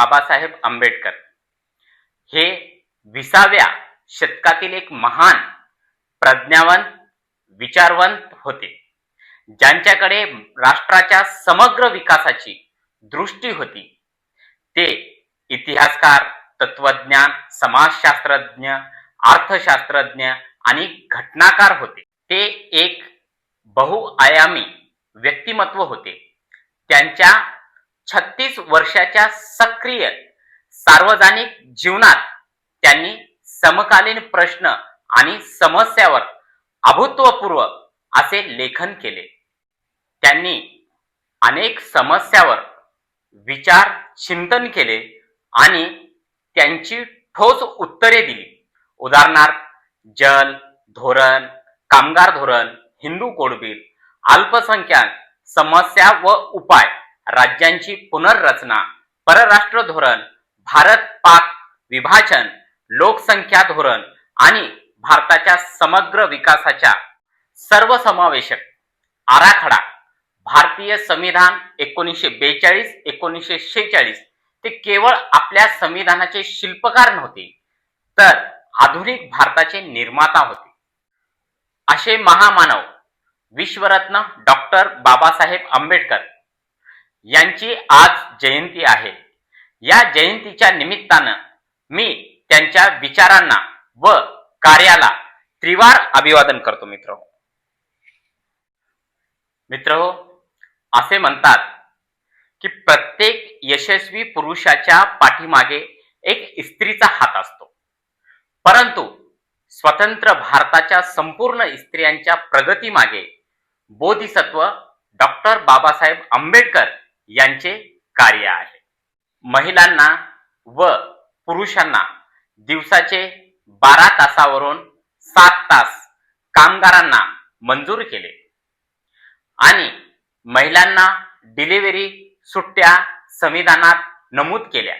बाबासाहेब आंबेडकर. हे विसाव्या शतकातील एक महान प्रज्ञावंत विचारवंत होते. ज्यांच्याकडे राष्ट्राच्या समग्र विकासाची दृष्टी होती. ते इतिहासकार तत्वज्ञान समाजशास्त्रज्ञ अर्थशास्त्रज्ञ आणि घटनाकार होते. ते एक बहुआयामी व्यक्तिमत्व होते. त्यांच्या छत्तीस वर्षाच्या सक्रिय सार्वजनिक जीवनात त्यांनी समकालीन प्रश्न आणि समस्यावर अभूतपूर्व असे लेखन केले. त्यांनी अनेक समस्यावर विचार चिंतन केले आणि त्यांची ठोस उत्तरे दिली. उदाहरणार्थ जल धोरण कामगार धोरण हिंदू कोडबीर अल्पसंख्याक समस्या व उपाय राज्यांची पुनर्रचना परराष्ट्र धोरण भारत पाक विभाजन लोकसंख्या धोरण आणि भारताच्या समग्र विकासाच्या सर्वसमावेशक आराखडा भारतीय संविधान एकोणीसशे बेचाळीस एकोणीसशे शेचाळीस ते केवळ आपल्या संविधानाचे शिल्पकार नव्हते तर आधुनिक भारताचे निर्माता होते. असे महामानव विश्वरत्न डॉक्टर बाबासाहेब आंबेडकर यांची आज जयंती आहे. या जयंतीच्या निमित्तानं मी त्यांच्या विचारांना व कार्याला त्रिवार अभिवादन करतो मित्र. मित्र असे म्हणतात की प्रत्येक यशस्वी पुरुषाच्या पाठीमागे एक स्त्रीचा हात असतो. परंतु स्वतंत्र भारताच्या संपूर्ण स्त्रियांच्या प्रगतीमागे बोधिसत्व डॉक्टर बाबासाहेब आंबेडकर यांचे कार्य आहे. महिलांना व पुरुषांना दिवसाचे बारा तासावरून सात तास कामगारांना मंजूर केले. आणि महिलांना डिलिव्हरी सुट्ट्या संविधानात नमूद केल्या.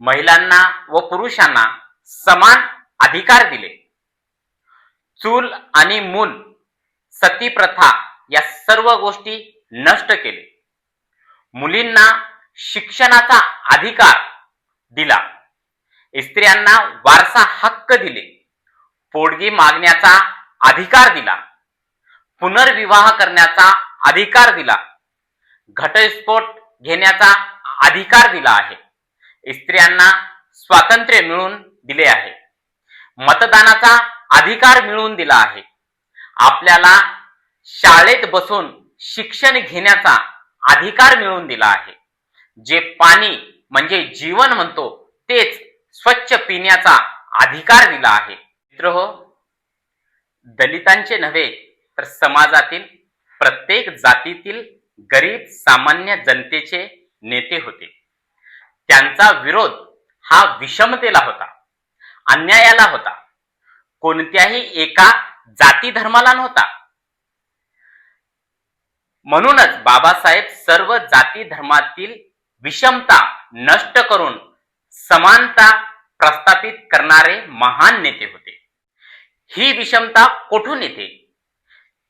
महिलांना व पुरुषांना समान अधिकार दिले. चूल आणि मूल सती प्रथा या सर्व गोष्टी नष्ट केले. मुलींना शिक्षणाचा अधिकार दिला. स्त्रियांना वारसा हक्क दिले. पोडगी मागण्याचा अधिकार दिला. पुनर्विवाह करण्याचा अधिकार दिला. घटस्फोट घेण्याचा अधिकार दिला आहे. स्त्रियांना स्वातंत्र्य मिळून दिले आहे. मतदानाचा अधिकार मिळवून दिला आहे. आपल्याला शाळेत बसून शिक्षण घेण्याचा अधिकार मिळवून दिला आहे. जे पाणी म्हणजे जीवन म्हणतो तेच स्वच्छ पिण्याचा अधिकार दिला आहे. मित्र हो दलितांचे नव्हे तर समाजातील प्रत्येक जातीतील गरीब सामान्य जनतेचे नेते होते. त्यांचा विरोध हा विषमतेला होता अन्यायाला होता. कोणत्याही एका जाती धर्माला नव्हता. म्हणूनच बाबासाहेब सर्व जाती धर्मातील विषमता नष्ट करून समानता प्रस्थापित करणारे महान नेते होते. ही विषमता कुठून येते?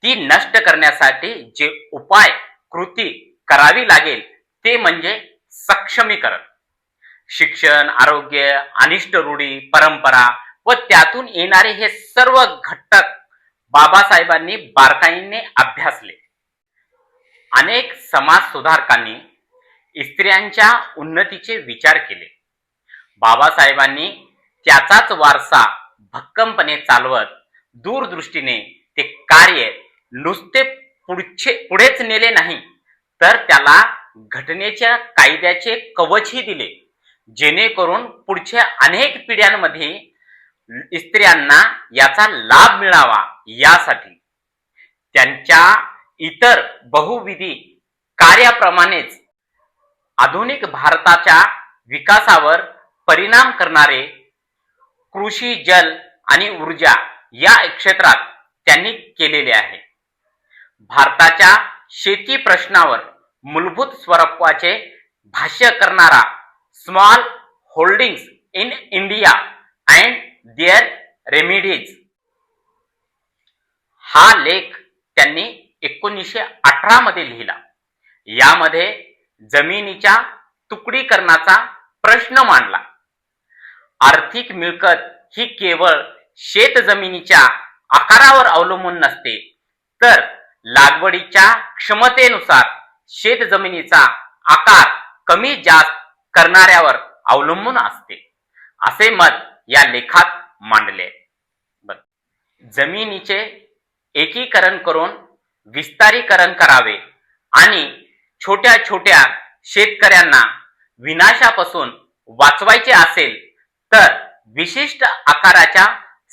ती नष्ट करण्यासाठी जे उपाय कृती करावी लागेल ते म्हणजे सक्षमीकरण. शिक्षण आरोग्य अनिष्ट रूढी परंपरा व त्यातून येणारे हे सर्व घटक बाबासाहेबांनी बारकाईने अभ्यासले. अनेक समाज सुधारकांनी स्त्रियांच्या उन्नतीचे विचार केले. बाबासाहेबांनी त्याचाच वारसा भक्कमपणे चालवत दूरदृष्टीने ते कार्य नुसते पुढचे पुढेच नेले नाही तर त्याला घटनेच्या कायद्याचे कवचही दिले. जेणेकरून पुढच्या अनेक पिढ्यांमध्ये स्त्रियांना याचा लाभ मिळावा यासाठी त्यांच्या इतर बहुविधी कार्याप्रमाणेच आधुनिक भारताच्या विकासावर परिणाम करणारे कृषी जल आणि ऊर्जा या क्षेत्रात त्यांनी केलेले आहे. भारताच्या शेती प्रश्नावर मूलभूत स्वरूपाचे भाष्य करणारा small holdings in India and their remedies हा लेख त्यांनी एकोणीसशे अठरा मध्ये लिहिला. यामध्ये जमिनीच्या तुकडीकरणाचा प्रश्न मांडला. आर्थिक मिळकत ही केवळ शेत जमिनीच्या आकारावर अवलंबून नसते तर लागवडीच्या क्षमतेनुसार शेत जमिनीचा आकार कमी जास्त करणाऱ्यावर अवलंबून असते असे मत या लेखात मांडले. बर. जमिनीचे एकीकरण करून विस्तारीकरण करावे आणि छोट्या छोट्या शेतकऱ्यांना विनाशापासून वाचवायचे असेल तर विशिष्ट आकाराच्या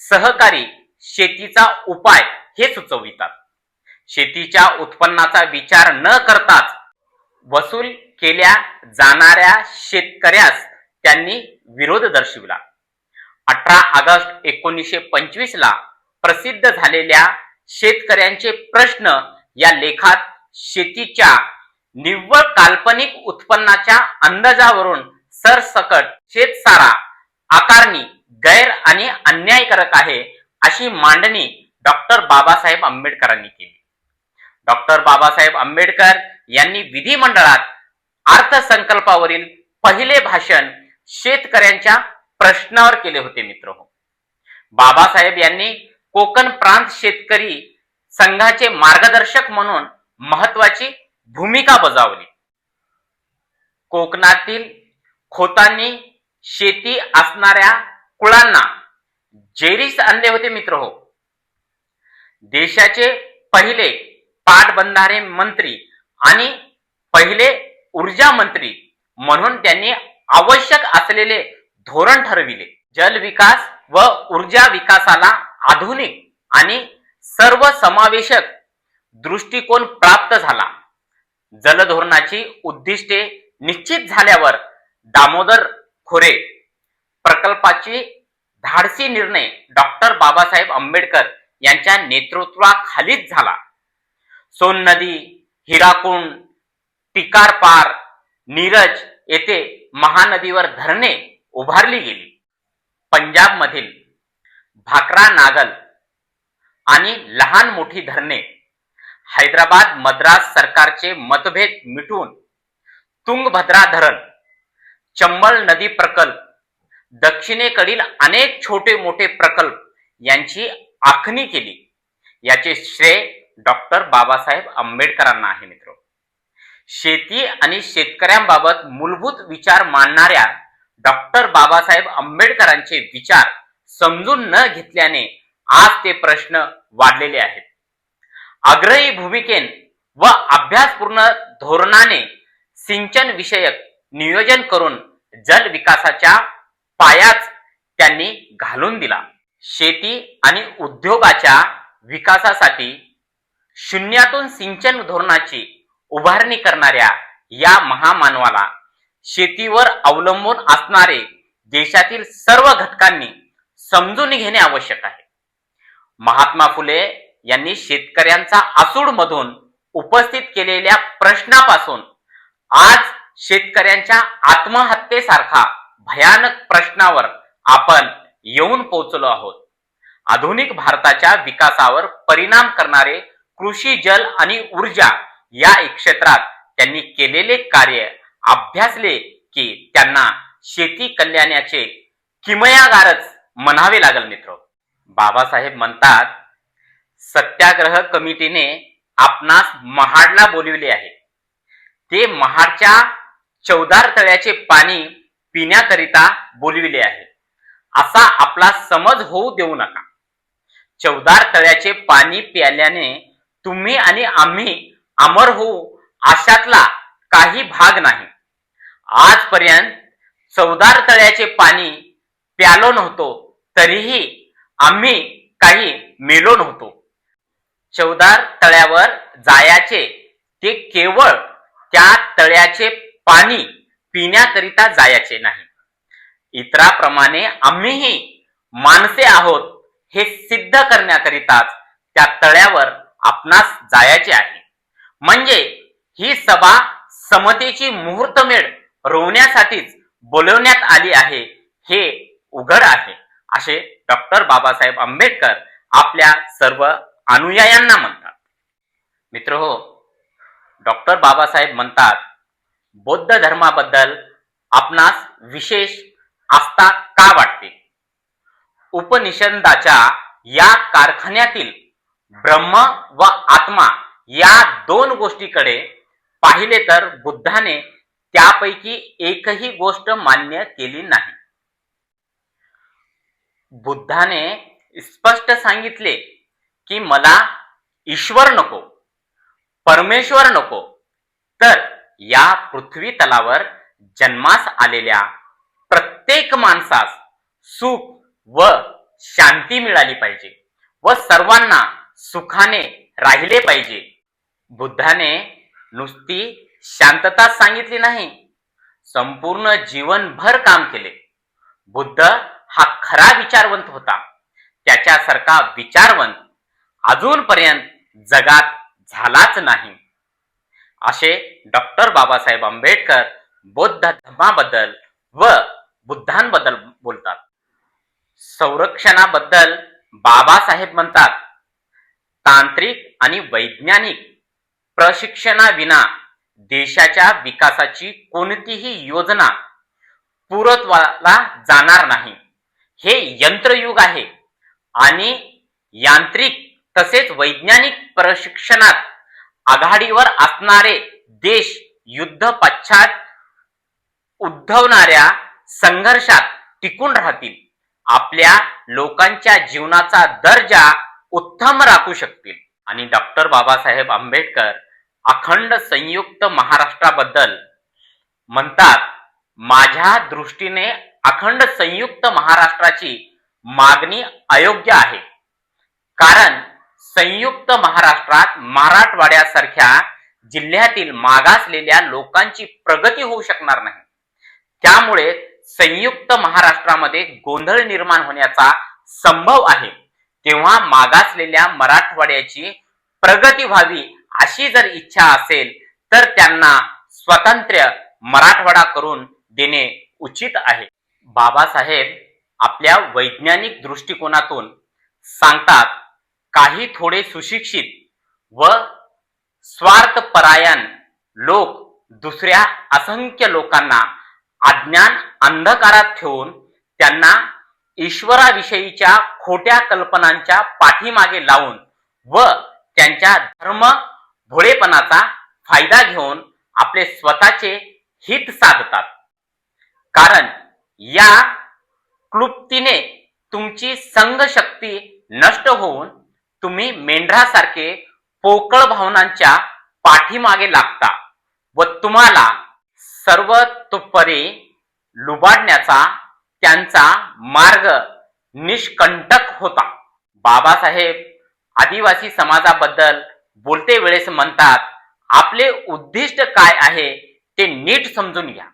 सहकारी शेतीचा उपाय हे सुचवितात. शेतीच्या उत्पन्नाचा विचार न करताच वसूल केल्या जाणाऱ्या शेतकऱ्यास त्यांनी विरोध दर्शविला. अठरा ऑगस्ट एकोणीसशे पंचवीस ला प्रसिद्ध झालेल्या शेतकऱ्यांचे प्रश्न या लेखात शेतीच्या निव्वळ काल्पनिक उत्पन्नाच्या अंदाजावरून सरसकट शेतसारा आकारणी गैर आणि अन्यायकारक आहे अशी मांडणी डॉक्टर बाबासाहेब आंबेडकरांनी केली. डॉक्टर बाबासाहेब आंबेडकर यांनी विधिमंडळात अर्थसंकल्पावरील पहिले भाषण शेतकऱ्यांच्या प्रश्नावर केले होते मित्र बाबासाहेब यांनी कोकण प्रांत शेतकरी संघाचे मार्गदर्शक म्हणून महत्वाची भूमिका बजावली. कोकणातील खोतांनी शेती असणाऱ्या कुळांना जेरीस आणले होते मित्र हो. देशाचे पहिले पाटबंधारे मंत्री आणि पहिले ऊर्जा मंत्री म्हणून त्यांनी आवश्यक असलेले धोरण ठरविले. जल विकास व ऊर्जा विकासाला आधुनिक आणि सर्व समावेशक दृष्टिकोन प्राप्त झाला. जलधोरणाची उद्दिष्टे निश्चित झाल्यावर दामोदर खोरे प्रकल्पाची धाडसी निर्णय डॉक्टर बाबासाहेब आंबेडकर यांच्या नेतृत्वाखालीच झाला. सोन नदी हिराकुंड टिकारपार नीरज येथे महानदीवर धरणे उभारली गेली. पंजाब मधील भाकरा नागल आणि लहान मोठी धरणे हैदराबाद मद्रास सरकारचे मतभेद मिटवून तुंगभद्रा धरण चंबळ नदी प्रकल्प दक्षिणेकडील अनेक छोटे मोठे प्रकल्प यांची आखणी केली. याचे श्रेय डॉक्टर बाबासाहेब आंबेडकरांना आहे मित्र. शेती आणि शेतकऱ्यांबाबत मूलभूत विचार मांडणाऱ्या डॉक्टर बाबासाहेब आंबेडकरांचे विचार समजून न घेतल्याने आज ते प्रश्न वाढलेले आहेत. आग्रही भूमिकेन व अभ्यासपूर्ण धोरणाने सिंचन विषयक नियोजन करून जल विकासाच्या पायाच त्यांनी घालून दिला. शेती आणि उद्योगाच्या विकासासाठी शून्यातून सिंचन धोरणाची उभारणी करणाऱ्या या महामानवाला शेतीवर अवलंबून असणारे देशातील सर्व घटकांनी समजून घेणे आवश्यक आहे. महात्मा फुले यांनी शेतकऱ्यांचा आसूड मधून उपस्थित केलेल्या प्रश्नापासून आज शेतकऱ्यांच्या आत्महत्येसारखा भयानक प्रश्नावर आपण येऊन पोहोचलो आहोत. आधुनिक भारताच्या विकासावर परिणाम करणारे कृषी जल आणि ऊर्जा या क्षेत्रात त्यांनी केलेले कार्य अभ्यासले की त्यांना शेती कल्याणाचे किमयागारच म्हणावे लागल मित्र. बाबासाहेब म्हणतात सत्याग्रह कमिटीने आपणास महाडला बोलविले आहे. ते महाडच्या चौदार तळ्याचे पाणी पिण्याकरिता बोलविले आहे. असा आपला समज होऊ देऊ नका. चौदार तळ्याचे पाणी प्याल्याने तुम्ही आणि आम्ही अमर होऊ अशातला काही भाग नाही. आजपर्यंत चौदार तळ्याचे पाणी प्यालो नव्हतो तरीही आम्ही काही मेलो नव्हतो. चौदार तळ्यावर जायाचे ते केवळ त्या तळ्याचे पाणी पिण्याकरिता जायचे नाही. इतराप्रमाणे आम्हीही माणसे आहोत हे सिद्ध करण्याकरिताच त्या तळ्यावर आपणास जायचे आहे. म्हणजे ही सभा समतेची मुहूर्तमेढ रोवण्यासाठीच बोलवण्यात आली आहे. हे उघड आहे. असे डॉक्टर बाबासाहेब आंबेडकर आपल्या सर्व अनुयायांना म्हणतात. मित्र हो डॉक्टर बाबासाहेब म्हणतात बौद्ध धर्माबद्दल आपणास विशेष आस्था का वाटते? उपनिषदाच्या या कारखान्यातील ब्रह्म व आत्मा या दोन गोष्टीकडे पाहिले तर बुद्धाने त्यापैकी एकही गोष्ट मान्य केली नाही. बुद्धाने स्पष्ट सांगितले की मला ईश्वर नको परमेश्वर नको. तर या पृथ्वी तलावर जन्मास आलेल्या प्रत्येक माणसास सुख व शांती मिळाली पाहिजे व सर्वांना सुखाने राहिले पाहिजे. बुद्धाने नुसती शांतता सांगितली नाही. संपूर्ण जीवनभर काम केले. बुद्ध हा खरा विचारवंत होता. त्याच्यासारखा विचारवंत अजूनपर्यंत जगात झालाच नाही. असे डॉक्टर बाबासाहेब आंबेडकर बौद्ध धर्माबद्दल व बुद्धांबद्दल बोलतात. संरक्षणाबद्दल बाबासाहेब म्हणतात तांत्रिक आणि वैज्ञानिक प्रशिक्षणाविना देशाच्या विकासाची कोणतीही योजना पुरतवाला जाणार नाही. हे यंत्रयुग आहे आणि यांत्रिक तसेच वैज्ञानिक प्रशिक्षणात आघाडीवर असणारे देश युद्ध पश्चात उद्भवणाऱ्या संघर्षात टिकून राहतील. आपल्या लोकांच्या जीवनाचा दर्जा उत्तम राखू शकतील. आणि डॉक्टर बाबासाहेब आंबेडकर अखंड संयुक्त महाराष्ट्राबद्दल म्हणतात माझ्या दृष्टीने अखंड संयुक्त महाराष्ट्राची मागणी अयोग्य आहे. कारण संयुक्त महाराष्ट्रात मराठवाड्यासारख्या जिल्ह्यातील मागासलेल्या लोकांची प्रगती होऊ शकणार नाही. त्यामुळे संयुक्त महाराष्ट्रामध्ये गोंधळ निर्माण होण्याचा संभव आहे. तेव्हा मागासलेल्या मराठवाड्याची प्रगती व्हावी अशी जर इच्छा असेल तर त्यांना स्वतंत्र मराठवाडा करून देणे उचित आहे. बाबासाहेब आपल्या वैज्ञानिक दृष्टिकोनातून सांगतात काही थोडे सुशिक्षित व स्वार्थपरायण लोक दुसऱ्या असंख्य लोकांना अज्ञान अंधकारात ठेवून त्यांना ईश्वराविषयीच्या खोट्या कल्पनांच्या पाठीमागे लावून व त्यांच्या धर्म भोळेपणाचा फायदा घेऊन आपले स्वतःचे हित साधतात. कारण या क्लुप्तीने तुमची संघशक्ती नष्ट होऊन तुम्ही मेंढरासारखे पोकळ भावनांच्या पाठीमागे लागता व तुम्हाला सर्वतोपरी लुबाडण्याचा त्यांचा मार्ग निष्कंटक होता. बाबासाहेब आदिवासी समाजाबद्दल बोलते वेळेस म्हणतात आपले उद्दिष्ट काय आहे ते नीट समजून घ्या.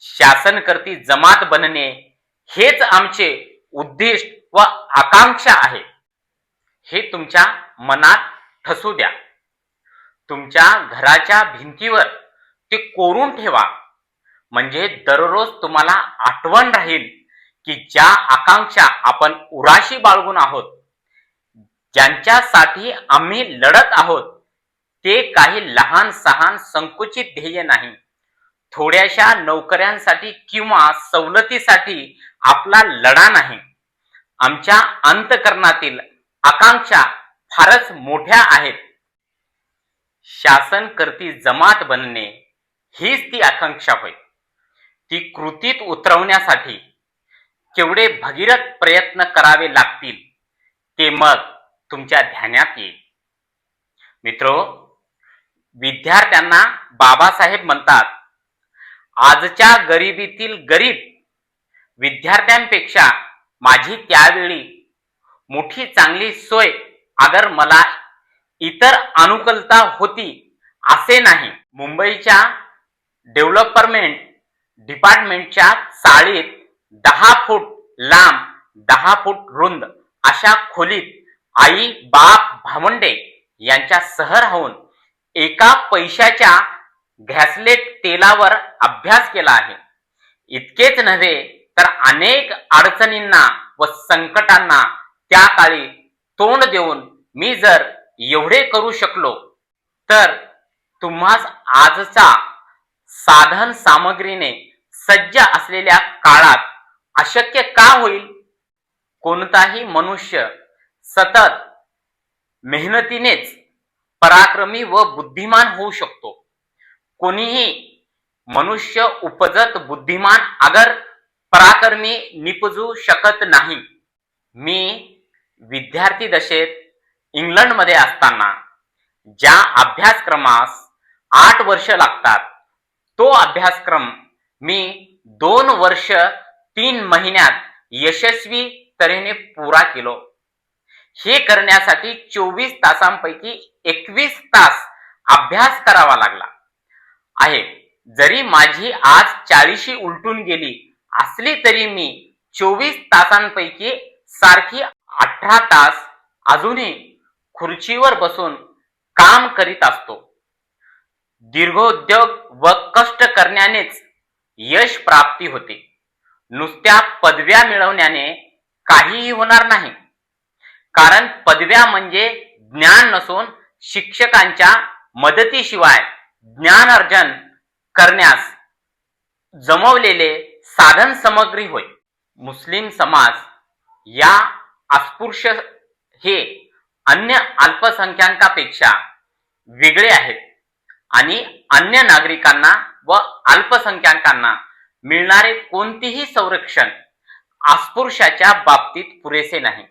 शासनकर्ती जमात बनणे हेच आमचे उद्दिष्ट व आकांक्षा आहे. हे तुमच्या मनात ठसू द्या. तुमच्या घराच्या भिंतीवर ते कोरून ठेवा. म्हणजे दररोज तुम्हाला आठवण राहील की ज्या आकांक्षा आपण उराशी बाळगून आहोत ज्यांच्यासाठी आम्ही लढत आहोत ते काही लहान सहान संकुचित ध्येय नाही. थोड्याशा नोकऱ्यांसाठी किंवा सवलतीसाठी आपला लढा नाही. आमच्या अंतकरणातील आकांक्षा फारच मोठ्या आहेत. शासन करती जमात बनणे हीच ती आकांक्षा होय. ती कृतीत उतरवण्यासाठी केवढे भगीरथ प्रयत्न करावे लागतील ते मग तुमच्या ध्यानात येईल. मित्रो विद्यार्थ्यांना बाबासाहेब म्हणतात आजच्या गरिबीतील गरीब विद्यार्थ्यांपेक्षा माझी त्यावेळी मोठी चांगली सोय अगर मला इतर अनुकूलता होती असे नाही. मुंबईच्या डेव्हलपमेंट डिपार्टमेंटच्या चाळीत दहा फूट लांब दहा फूट रुंद अशा खोलीत आई बाप भावंडे यांच्या सह राहून एका पैशाच्या घॅसलेट तेलावर अभ्यास केला आहे. इतकेच नव्हे तर अनेक अडचणींना व संकटांना त्या काळी तोंड देऊन मी जर एवढे करू शकलो तर तुम्हास आजचा साधन सामग्रीने सज्ज असलेल्या काळात अशक्य का होईल? कोणताही मनुष्य सतत मेहनतीनेच पराक्रमी व बुद्धिमान होऊ शकतो. कोणीही मनुष्य उपजत बुद्धिमान अगर पराक्रमी निपजू शकत नाही. मी विद्यार्थी दशेत इंग्लंडमध्ये असताना ज्या अभ्यासक्रमास आठ वर्ष लागतात तो अभ्यासक्रम मी दोन वर्ष तीन महिन्यात यशस्वी तऱ्हेने पुरा केलो. हे करण्यासाठी चोवीस तासांपैकी एकवीस तास अभ्यास करावा लागला. आहे जरी माझी आज चाळीशी उलटून गेली असली तरी मी चोवीस तासांपैकी सारखी अठरा तास अजूनही खुर्चीवर बसून काम करीत असतो. दीर्घोद्योग व कष्ट करण्यानेच यश प्राप्ती होते. नुसत्या पदव्या मिळवण्याने काहीही होणार नाही. कारण पदव्या म्हणजे ज्ञान नसून शिक्षकांच्या मदतीशिवाय ज्ञान अर्जन करण्यास जमवलेले साधन सामग्री होय. मुस्लिम समाज या अस्पृश्य हे अन्य अल्पसंख्याकापेक्षा वेगळे आहेत आणि अन्य नागरिकांना व अल्पसंख्याकांना मिळणारे कोणतेही संरक्षण अस्पृश्याच्या बाबतीत पुरेसे नाही.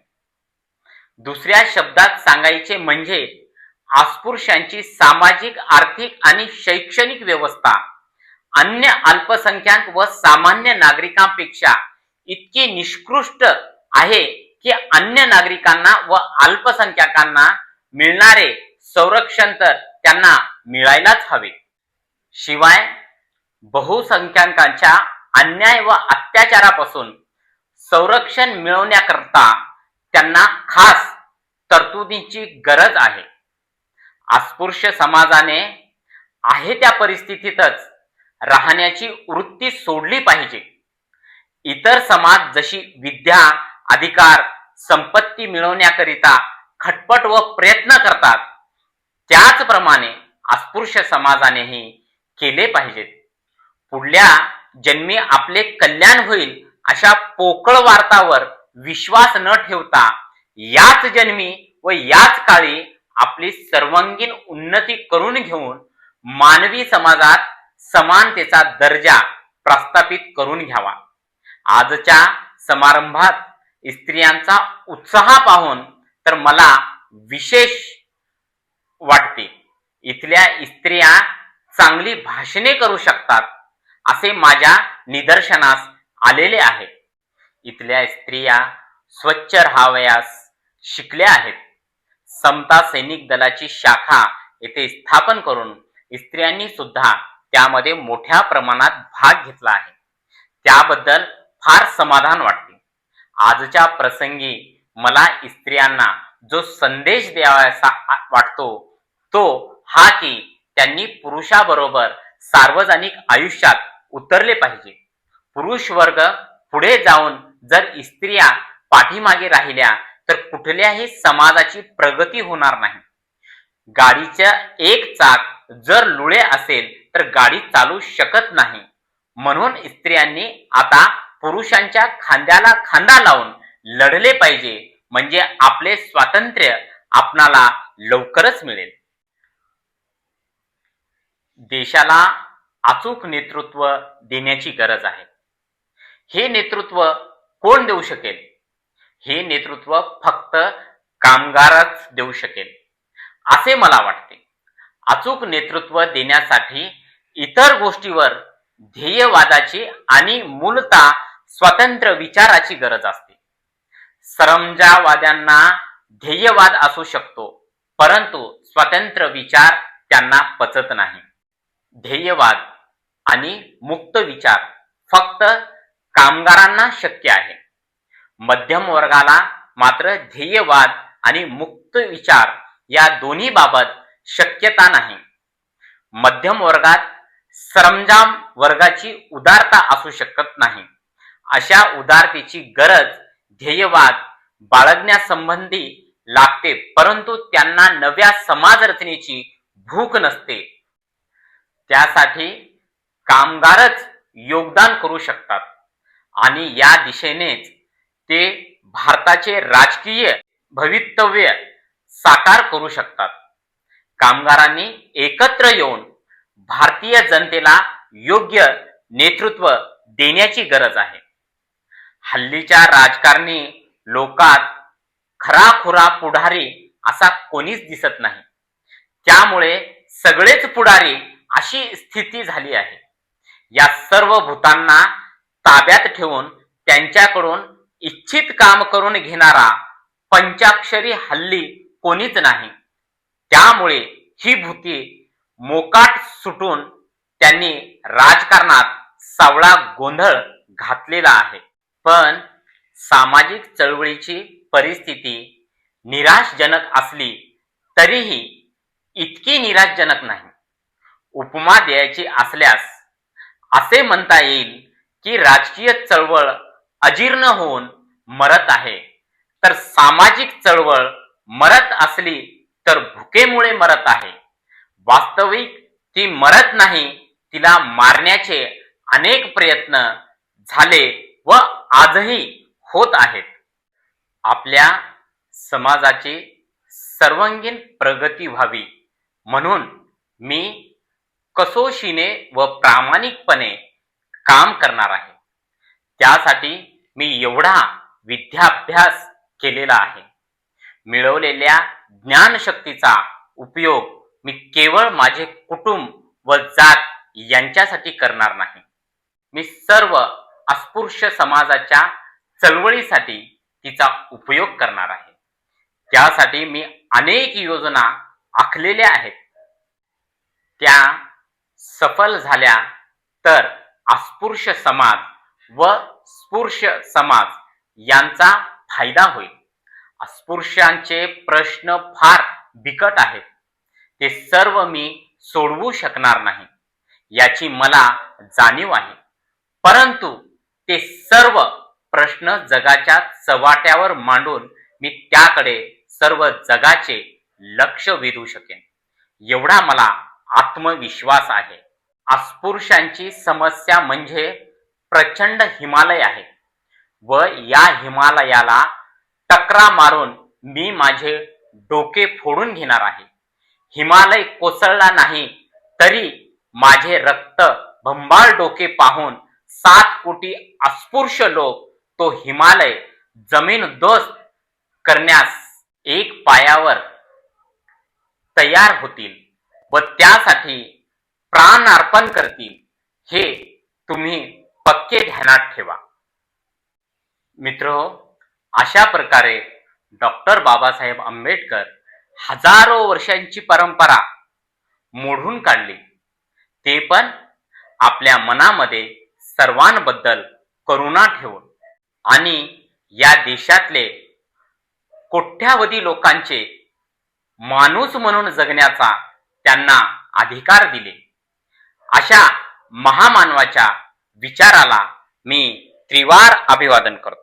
दुसऱ्या शब्दात सांगायचे म्हणजे अस्पृश्यांची सामाजिक आर्थिक आणि शैक्षणिक व्यवस्था. अन्य अल्पसंख्याक व सामान्य नागरिकांपेक्षा इतकी निष्कृष्ट आहे की अन्य नागरिकांना व अल्पसंख्याकांना मिळणारे संरक्षण तर त्यांना मिळायलाच हवे. शिवाय बहुसंख्याकांच्या अन्याय व अत्याचारापासून संरक्षण मिळवण्याकरता त्यांना खास तरतुदींची गरज आहे. अस्पृश्य समाजाने आहे त्या परिस्थितीतच राहण्याची वृत्ती सोडली पाहिजे. इतर समाज जशी विद्या अधिकार संपत्ती मिळवण्याकरिता खटपट व प्रयत्न करतात त्याचप्रमाणे अस्पृश्य समाजानेही केले पाहिजेत. पुढल्या जन्मी आपले कल्याण होईल अशा पोकळ वार्तावर विश्वास न ठेवता याच जन्मी व याच काळी आपली सर्वांगीण उन्नती करून घेऊन मानवी समाजात समानतेचा दर्जा प्रस्थापित करून घ्यावा. आजच्या समारंभात स्त्रियांचा उत्साह पाहून तर मला विशेष वाटते. इथल्या स्त्रिया चांगली भाषणे करू शकतात असे माझ्या निदर्शनास आलेले आहे. इथल्या स्त्रिया स्वच्छ राहावयास शिकल्या आहेत. समता सैनिक दलाची शाखा येथे स्थापन करून स्त्रियांनी सुद्धा त्यामध्ये मोठ्या प्रमाणात भाग घेतला आहे. त्याबद्दल फार समाधान वाटते. आजच्या प्रसंगी मला स्त्रियांना जो संदेश द्यावायचा वाटतो तो हा की त्यांनी पुरुषाबरोबर सार्वजनिक आयुष्यात उतरले पाहिजे. पुरुष वर्ग पुढे जाऊन जर स्त्रिया पाठीमागे राहिल्या तर कुठल्याही समाजाची प्रगती होणार नाही. गाडीच्या एक चाक जर लुळे असेल तर गाडी चालू शकत नाही. म्हणून स्त्रियांनी आता पुरुषांच्या खांद्याला खांदा लावून लढले पाहिजे. म्हणजे आपले स्वातंत्र्य आपणाला लवकरच मिळेल. देशाला अचूक नेतृत्व देण्याची गरज आहे. हे नेतृत्व कोण देऊ शकेल? हे नेतृत्व फक्त कामगारच देऊ शकेल. असे मला वाटते. अचूक नेतृत्व देण्यासाठी इतर गोष्टीवर ध्येयवादाची आणि मूलता स्वतंत्र विचाराची गरज असते. सरमजावाद्यांना ध्येयवाद असू शकतो परंतु स्वतंत्र विचार त्यांना पचत नाही. ध्येयवाद आणि मुक्त विचार फक्त कामगारांना शक्य आहे. मध्यम वर्गाला मात्र ध्येयवाद आणि मुक्त विचार या दोन्ही बाबत शक्यता नाही. मध्यम वर्गात सरंजाम वर्गाची उदारता असू शकत नाही. अशा उदारतेची गरज ध्येयवाद बाळगण्यासंबंधी लागते परंतु त्यांना नव्या समाज रचनेची भूक नसते. त्यासाठी कामगारच योगदान करू शकतात. आणि या दिशेनेच ते भारताचे राजकीय भवितव्य साकार करू शकतात. कामगारांनी एकत्र येऊन भारतीय जनतेला योग्य नेतृत्व देण्याची गरज आहे. हल्लीच्या राजकारणी लोकात खराखुरा पुढारी असा कोणीच दिसत नाही. त्यामुळे सगळेच पुढारी अशी स्थिती झाली आहे. या सर्व भूतांना ताब्यात ठेवून त्यांच्याकडून इच्छित काम करून घेणारा पंचाक्षरी हल्ली कोणीच नाही. त्यामुळे ही भूती मोकाट सुटून त्यांनी राजकारणात सावळा गोंधळ घातलेला आहे. पण सामाजिक चळवळीची परिस्थिती निराशजनक असली तरीही इतकी निराशजनक नाही. उपमा द्यायची असल्यास असे म्हणता येईल की राजकीय चळवळ अजीर्ण होऊन मरत आहे. तर सामाजिक चळवळ मरत असली तर भुकेमुळे मरत आहे. वास्तविक ती मरत नाही तिला मारण्याचे अनेक प्रयत्न झाले व आजही होत आहेत. आपल्या समाजाची सर्वांगीण प्रगती व्हावी म्हणून मी कसोशीने व प्रामाणिकपणे काम करणार आहे. त्यासाठी मी एवढा विद्याभ्यास केलेला आहे. मिळवलेल्या ज्ञानशक्तीचा उपयोग मी केवळ माझे कुटुंब व जात यांच्यासाठी करणार नाही. मी सर्व अस्पृश्य समाजाच्या चळवळीसाठी तिचा उपयोग करणार आहे. त्यासाठी मी अनेक योजना आखलेल्या आहेत. त्या सफल झाल्या तर अस्पृश्य समाज व स्पृश्य समाज यांचा फायदा होईल. अस्पृश्यांचे प्रश्न फार बिकट आहेत. ते सर्व मी सोडवू शकणार नाही याची मला जाणीव आहे. परंतु ते सर्व प्रश्न जगाच्या चव्हाट्यावर मांडून मी त्याकडे सर्व जगाचे लक्ष वेधू शकेन. एवढा मला आत्मविश्वास आहे. अस्पृश्यांची समस्या म्हणजे प्रचंड हिमालय आहे. व या हिमालयाला टकरा मारून मी माझे डोके फोडून घेणार आहे. हिमालय कोसळला नाही तरी माझे रक्त भंबाळ डोके पाहून सात कोटी अस्पृश्य लोक तो हिमालय जमीन दोस्त करण्यास एक पायावर तयार होतील. व त्यासाठी प्राण अर्पण करतील हे तुम्ही पक्के ध्यानात ठेवा. मित्र अशा प्रकारे डॉक्टर बाबासाहेब आंबेडकर हजारो वर्षांची परंपरा मोडून काढली. ते पण आपल्या मनामध्ये सर्वांबद्दल करुणा ठेवून आणि या देशातले कोट्यावधी लोकांचे माणूस म्हणून जगण्याचा त्यांना अधिकार दिले. अशा महामानवाच्या विचाराला मी त्रिवार अभिवादन करतो.